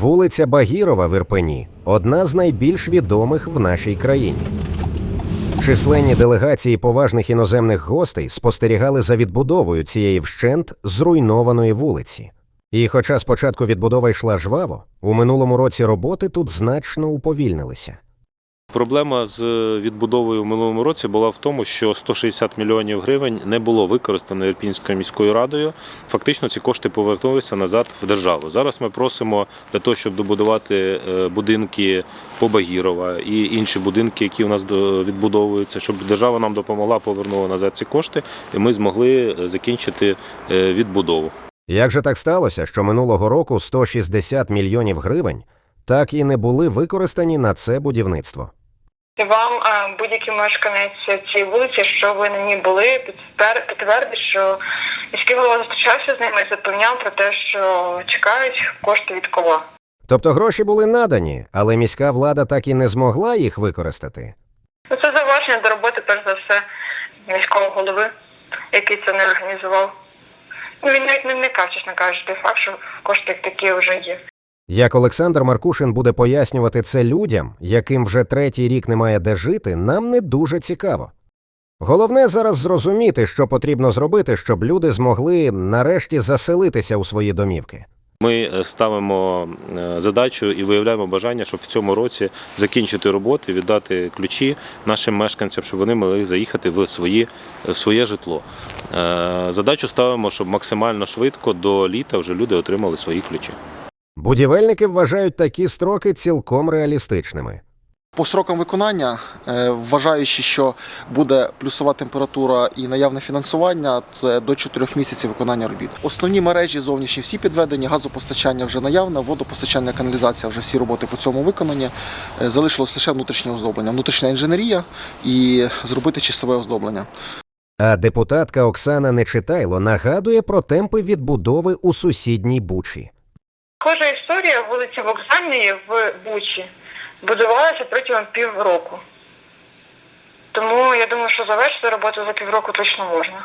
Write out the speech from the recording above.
Вулиця Багірова в Ірпені одна з найбільш відомих в нашій країні. Численні делегації поважних іноземних гостей спостерігали за відбудовою цієї вщент зруйнованої вулиці. І хоча спочатку відбудова йшла жваво, у минулому році роботи тут значно уповільнилися. Проблема з відбудовою в минулому році була в тому, що 160 мільйонів гривень не було використано Ірпінською міською радою. Фактично ці кошти повернулися назад в державу. Зараз ми просимо для того, щоб добудувати е, будинки по Багірова і інші будинки, які у нас до- відбудовуються, щоб держава нам допомогла, повернула назад ці кошти, і ми змогли е, закінчити е, відбудову. Як же так сталося, що минулого року 160 мільйонів гривень так і не були використані на це будівництво? І вам е, будь-який мешканець цієї вулиці, що ви на ній були, підтвер- підтвердить, що міський голова зустрічався з ними і запевняв про те, що чекають кошти від кола. Тобто гроші були надані, але міська влада так і не змогла їх використати. Ну, Це зауваження до роботи, перш за все, міського голови, який це не організував. Він навіть не вникав, чесно кажучи, той факт, що кошти такі вже є. Як Олександр Маркушин буде пояснювати це людям, яким вже третій рік немає де жити, нам не дуже цікаво. Головне зараз зрозуміти, що потрібно зробити, щоб люди змогли нарешті заселитися у свої домівки. Ми е, ставимо е, задачу і виявляємо бажання, щоб в цьому році закінчити роботи, віддати ключі нашим мешканцям, щоб вони могли заїхати в свої в своє житло. Е, Задачу ставимо, щоб максимально швидко до літа вже люди отримали свої ключі. Будівельники вважають такі строки цілком реалістичними. По срокам виконання, е, вважаючи, що буде плюсова температура і наявне фінансування, то до 4 місяців виконання робіт. Основні мережі зовнішні всі підведені, газопостачання вже наявне, водопостачання, каналізація вже всі роботи по цьому виконані. Е, Залишилось лише внутрішнє оздоблення, внутрішня інженерія і зробити чистове оздоблення. А депутатка Оксана Нечитайло нагадує про темпи відбудови у сусідній Бучі. Схожа історія вулиці Вокзальної в Бучі будувалася протягом півроку. Тому я думаю, що завершити роботу за півроку точно можна.